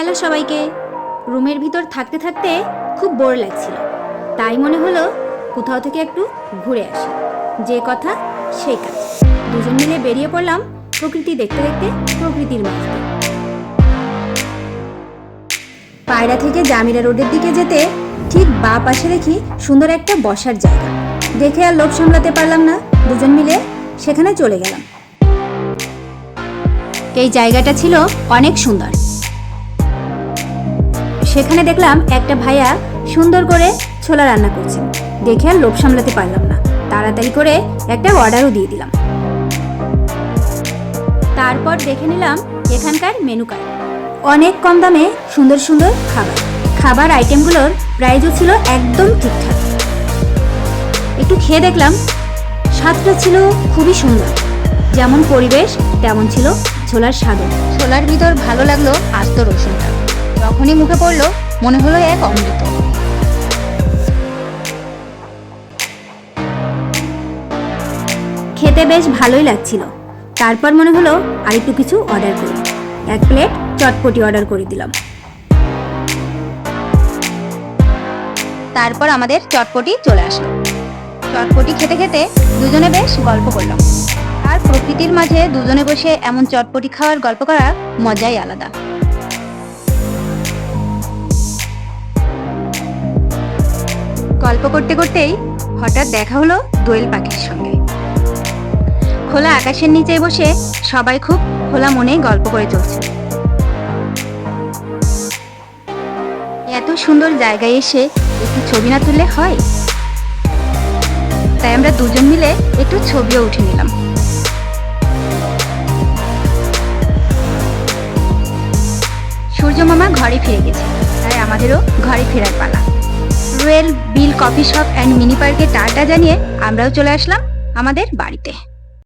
Hello সবাইকে। রুমের ভিতর থাকতে থাকতে খুব বোর লাগছিল। তাই মনে হলো কোথাও থেকে একটু ঘুরে আসি। যে কথা সেই কাজ। দুজন মিলে বেরিয়ে পড়লাম প্রকৃতি দেখতে দেখতে প্রকৃতির মাঝে পায়রা থেকে জামিরা রোডের দিকে যেতে ঠিক বা পাশে দেখি সুন্দর একটা বসার জায়গা। দেখে আর লোভ সামলাতে পারলাম না। দুজন মিলে সেখানে চলে গেলাম। এই জায়গাটা ছিল অনেক সুন্দর। সেখানে দেখলাম একটা ভাইয়া সুন্দর করে ছোলা রান্না করছেন দেখে আর লোভ সামলাতে পারলাম না। তাড়াতাড়ি করে একটা অর্ডারও দিয়ে দিলাম। তারপর দেখে নিলাম এখানকার মেনু কার্ড। অনেক কম দামে সুন্দর সুন্দর খাবার। খাবার আইটেমগুলোর প্রাইজও ছিল একদম ঠিকঠাক। একটু খেয়ে দেখলাম স্বাদটা ছিল খুবই সুন্দর। যেমন পরিবেশ, তেমন ছিল ছোলার স্বাদও। ছোলার ভিতর ভালো লাগল আস্ত রসুনটা। যখনই মুখে পড়ল, মনে হলো এক অমৃত। খেতে বেশ ভালোই লাগছিল। তারপর মনে হলো আরেকটু কিছু অর্ডার করি। এক প্লেট চটপটি অর্ডার করে দিলাম। তারপর আমাদের চটপটি চলে আসলো। চটপটি খেতে খেতে দুজনে বেশ গল্প করলাম। আর প্রকৃতির মাঝে দুজনে বসে এমন চটপটি খাওয়ার গল্প করা মজাই আলাদা। গল্প করতে করতেই হঠাৎ দেখা হলো দোয়েল পাখির সঙ্গে। খোলা আকাশের নিচে বসে সবাই খুব খোলা মনে গল্প করে চলছে। এত সুন্দর জায়গায় এসে একটু ছবি না তুললে হয়? তাই আমরা দুজন মিলে একটু ছবিও উঠে নিলাম। সূর্য মামা ঘরে ফিরে গেছে, তাই আমাদেরও ঘরে ফেরার পালা। রুয়েল বিল কফি শপ অ্যান্ড মিনি পার্কে টাটা জানিয়ে আমরাও চলে আসলাম আমাদের বাড়িতে।